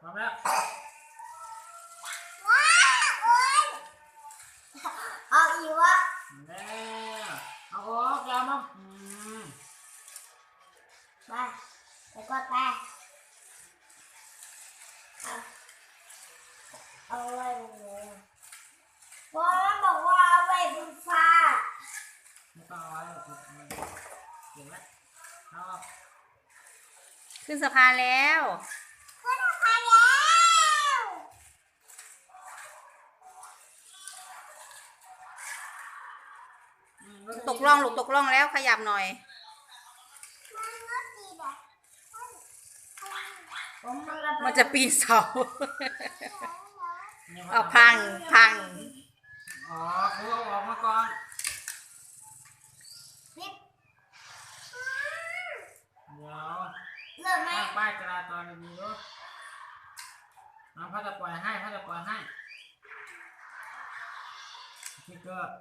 พร้อมแล้วว้าโอ๊ยเอาอีกวะแล้วเอาออกแล้วมั้งอืมมาไปกดไปเอาเอาไว้บนเลยเพราะมันบอกว่าเอาไว้บนฟ้าไม่ต้องเอาไว้หรอกครับเก่งแล้วเอาออก ขึ้นสะพานแล้ว ก็ทำมาแล้ว อืมตกล่องลูกตกล่องแล้วขยับหน่อย มันก็ตีแบบผมมันก็มันจะปีนเสานี่เอาพังพังอ๋อครูเอาออกมาก่อนปิดเดี๋ยวเริ่มไหมตั้งป้ายจราจรดีๆด้วยน้องเขาจะปล่อยให้เขาจะปล่อยให้สติ๊กเกอร์